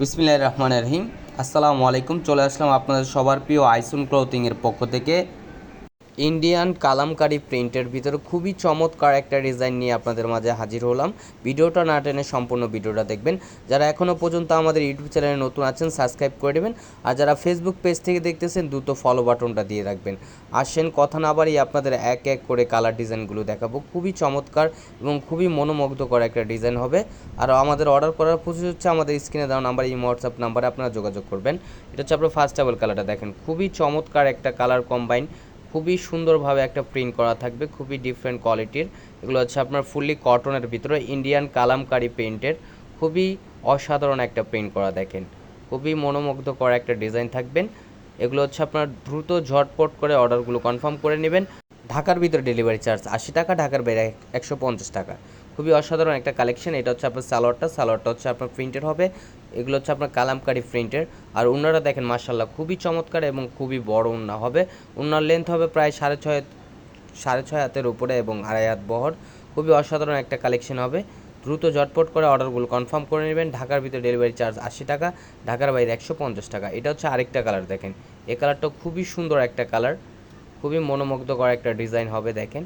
বিসমিল্লাহ রহমান রহিম। আসসালামু আলাইকুম। চলে আসলাম আপনাদের সবার প্রিয় আইসুন ক্লোথিংয়ের পক্ষ থেকে। ইন্ডিয়ান কালামকারি প্রিন্টের ভিতরে খুবই চমৎকার একটা ডিজাইন নিয়ে আপনাদের মাঝে হাজির হলাম। ভিডিওটা না টেনে সম্পূর্ণ ভিডিওটা দেখবেন। যারা এখনও পর্যন্ত আমাদের ইউটিউব চ্যানেলে নতুন আছেন সাবস্ক্রাইব করে দেবেন। আর যারা ফেসবুক পেজ থেকে দেখতেছেন, দ্রুত ফলো বাটনটা দিয়ে রাখবেন। আসেন, কথা না বাড়িয়ে আপনাদের এক এক করে কালার ডিজাইনগুলো দেখাবো। খুবই চমৎকার এবং খুবই মনোমুগ্ধকর একটা ডিজাইন হবে। আর আমাদের অর্ডার করার প্রসেস হচ্ছে আমাদের স্ক্রিনে দেওয়া নাম্বার এই হোয়াটসঅ্যাপ নাম্বারে আপনারা যোগাযোগ করবেন। এটা হচ্ছে আপনার ফার্স্ট ডাবল কালারটা দেখেন। খুবই চমৎকার একটা কালার কম্বাইন খুবই সুন্দরভাবে একটা প্রিন্ট করা থাকবে, খুবই ডিফারেন্ট কোয়ালিটির এগুলো হচ্ছে আপনার ফুললি কটনের ভিতরে ইন্ডিয়ান কালামকারি প্রিন্টের খুবই অসাধারণ একটা প্রিন্ট করা দেখেন। খুবই মনোমুগ্ধকর একটা ডিজাইন থাকবেন। এগুলো হচ্ছে আপনার দ্রুত ঝটপট করে অর্ডারগুলো কনফার্ম করে নেবেন। ঢাকার ভিতরে ডেলিভারি চার্জ আশি টাকা, ঢাকার বাইরে একশো পঞ্চাশ টাকা। খুবই অসাধারণ একটা কালেকশন এটা হচ্ছে আপনার সালোয়ারটা সালোয়ারটা হচ্ছে আপনার প্রিন্টের হবে। এগুলো হচ্ছে আপনার কালামকারি প্রিন্টের। আর উন্নারা দেখেন মার্শাল্লাহ খুবই চমৎকার এবং খুবই বড় উন্না হবে। উন্নার লেন্থ হবে প্রায় সাড়ে ছয় সাড়ে ছয় হাতের উপরে এবং আড়াই হাত বহর। খুবই অসাধারণ একটা কালেকশন হবে। দ্রুত ঝটপট করে অর্ডারগুলো কনফার্ম করে নেবেন। ঢাকার ভিতরে ডেলিভারি চার্জ আশি টাকা, ঢাকার বাইরে একশো পঞ্চাশ টাকা। এটা হচ্ছে আরেকটা কালার দেখেন। এই কালারটা খুবই সুন্দর একটা কালার। খুবই মনোমুগ্ধকর একটা ডিজাইন হবে, দেখেন।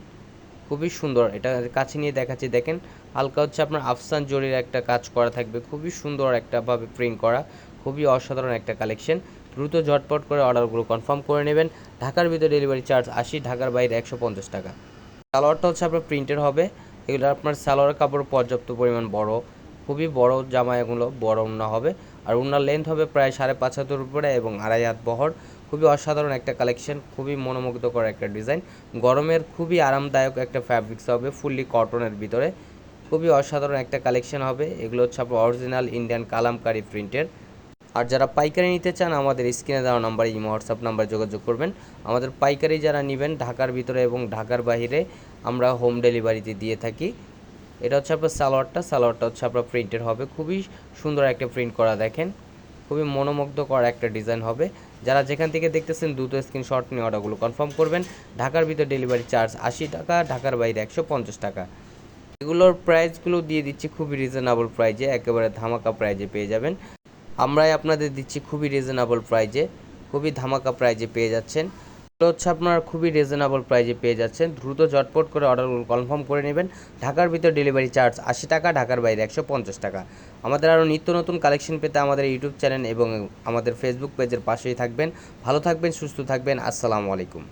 খুবই সুন্দর। এটা কাছে নিয়ে দেখাচ্ছি। দেখেন, হালকা হচ্ছে আপনার আফসান জরির একটা কাজ করা থাকবে। খুবই সুন্দর একটা ভাবে প্রিন্ট করা। খুবই অসাধারণ একটা কালেকশন দ্রুত ঝটপট করে অর্ডারগুলো কনফার্ম করে নেবেন। ঢাকার ভিতরে ডেলিভারি চার্জ আশি, ঢাকার বাইরে একশো পঞ্চাশ টাকা। সালোয়ারটা হচ্ছে আপনার প্রিন্টের হবে। এগুলো আপনার সালোয়ার কাপড় পর্যাপ্ত পরিমাণ বড়। খুবই বড় জামা এগুলো বড় উন্না হবে। আর উন্নার লেন্থ হবে প্রায় সাড়ে পাঁচ হাতের উপরে এবং আড়াই হাত বহর। খুবই অসাধারণ একটা কালেকশন খুবই মনোমুগ্ধকর একটা ডিজাইন গরমের খুবই আরামদায়ক একটা ফ্যাব্রিক্স হবে ফুললি কটনের ভিতরে। খুবই অসাধারণ একটা কালেকশন হবে, এগুলো হচ্ছে আপনার অরিজিনাল ইন্ডিয়ান কালামকারি প্রিন্টের আর যারা পাইকারি নিতে চান, আমাদের স্ক্রিনে দেওয়া নাম্বারে ইমো হোয়াটসঅ্যাপ নাম্বারে যোগাযোগ করবেন। আমাদের পাইকারি যারা নেবেন, ঢাকার ভিতরে এবং ঢাকার বাইরে আমরা হোম ডেলিভারিতে দিয়ে থাকি। এটা হচ্ছে আপনার সালোয়ারটা সালোয়ারটা হচ্ছে আপনার প্রিন্টের হবে। খুবই সুন্দর একটা প্রিন্ট করা দেখেন। খুবই মনোমুগ্ধকর একটা ডিজাইন হবে। যারা যেখান থেকে দেখতেছেন দ্রুত স্ক্রিনশট নিয়ে অর্ডারগুলো কনফার্ম করবেন। ঢাকার ভিতরে ডেলিভারি চার্জ আশি টাকা, ঢাকার বাইরে একশো পঞ্চাশ টাকা। এগুলোর প্রাইসগুলো দিয়ে দিচ্ছি খুবই রিজনেবল প্রাইজে একেবারে ধামাকা প্রাইজে পেয়ে যাবেন। আমরাই আপনাদের দিচ্ছি খুবই রিজনেবল প্রাইজে খুবই ধামাকা প্রাইজে পেয়ে যাচ্ছেন। হচ্ছে আপনারা খুবই রিজনেবল প্রাইজে পেয়ে যাচ্ছেন। দ্রুত ঝটপট করে অর্ডারগুলো কনফার্ম করে নেবেন। ঢাকার ভিতর ডেলিভারি চার্জ আশি টাকা, ঢাকার বাইরে একশো পঞ্চাশ টাকা। আমাদের আরও নিত্য নতুন কালেকশন পেতে আমাদের ইউটিউব চ্যানেল এবং আমাদের ফেসবুক পেজের পাশেই থাকবেন। ভালো থাকবেন, সুস্থ থাকবেন। আসসালামু আলাইকুম।